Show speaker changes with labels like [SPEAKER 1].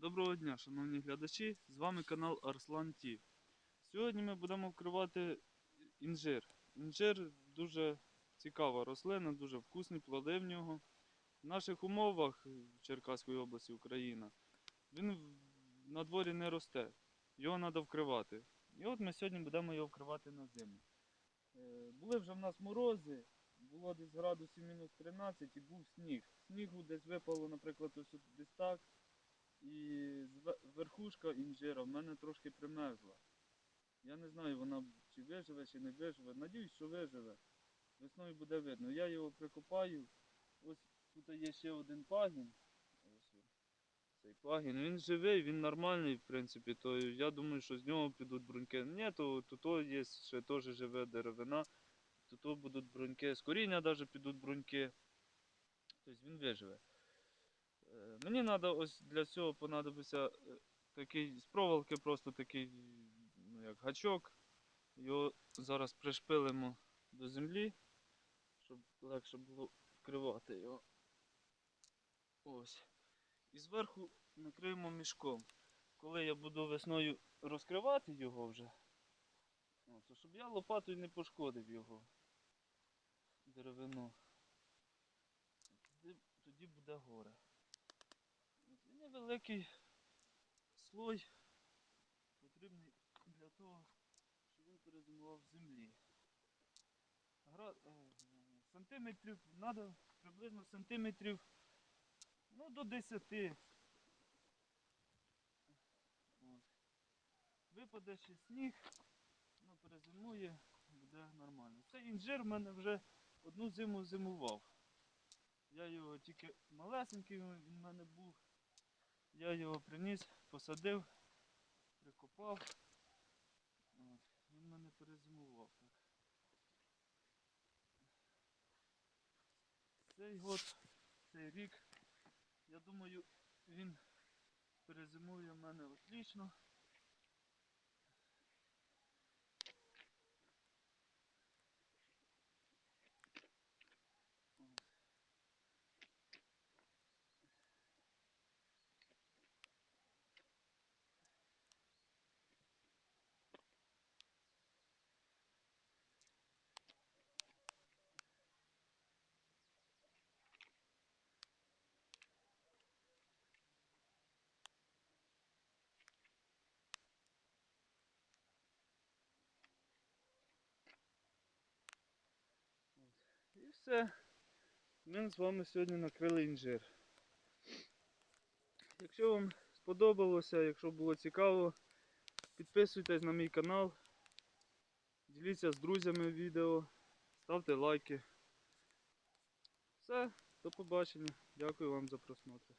[SPEAKER 1] Доброго дня, шановні глядачі! З вами канал Арслан Ті. Сьогодні ми будемо вкривати інжир. Інжир дуже цікава рослина, дуже вкусні плоди в нього. В наших умовах в Черкаської області Україна він на дворі не росте. Його треба вкривати. І от ми сьогодні будемо його вкривати на зиму. Е, Були вже в нас морози, було десь градусів мінус 13 і був сніг. Снігу десь випало, наприклад, ось десь так. І інжира в мене трошки примерзла. Я не знаю, вона чи виживе, чи не виживе. Надіюсь, що виживе. Весною буде видно. Я його прикопаю. Ось тут є ще один пагін. Ось. Цей пагін. Він живий, він нормальний, в принципі. То я думаю, що з нього підуть бруньки. Ні, то тут є ще теж живе деревина. Тут будуть бруньки. З коріння навіть підуть бруньки. Тобто він виживе. Е, Мені треба ось для цього понадобиться е, такий з проволоки, просто такий ну, як гачок. Його зараз пришпилимо до землі, щоб легше було вкривати його. Ось. І зверху накриємо мішком. Коли я буду весною розкривати його вже, то щоб я лопатою не пошкодив його деревину. Тоді, буде горе. Невеликий слой потрібний для того, щоб він перезимував в землі. Гра... е, е, Сантиметрів треба приблизно сантиметрів ну, до 10. От. Випаде ще сніг, ну, перезимує, буде нормально. Цей інжир в мене вже одну зиму зимував. Я його тільки малесенький він в мене був. Я його приніс, посадив, прикопав. Він мене перезимував. Цей год, цей рік, я думаю, він перезимує в мене отлично. Все. Ми з вами сьогодні накрили інжир. Якщо вам сподобалося, якщо було цікаво, підписуйтесь на мій канал, діліться з друзями відео, ставте лайки. Все, до побачення. Дякую вам за просмотр.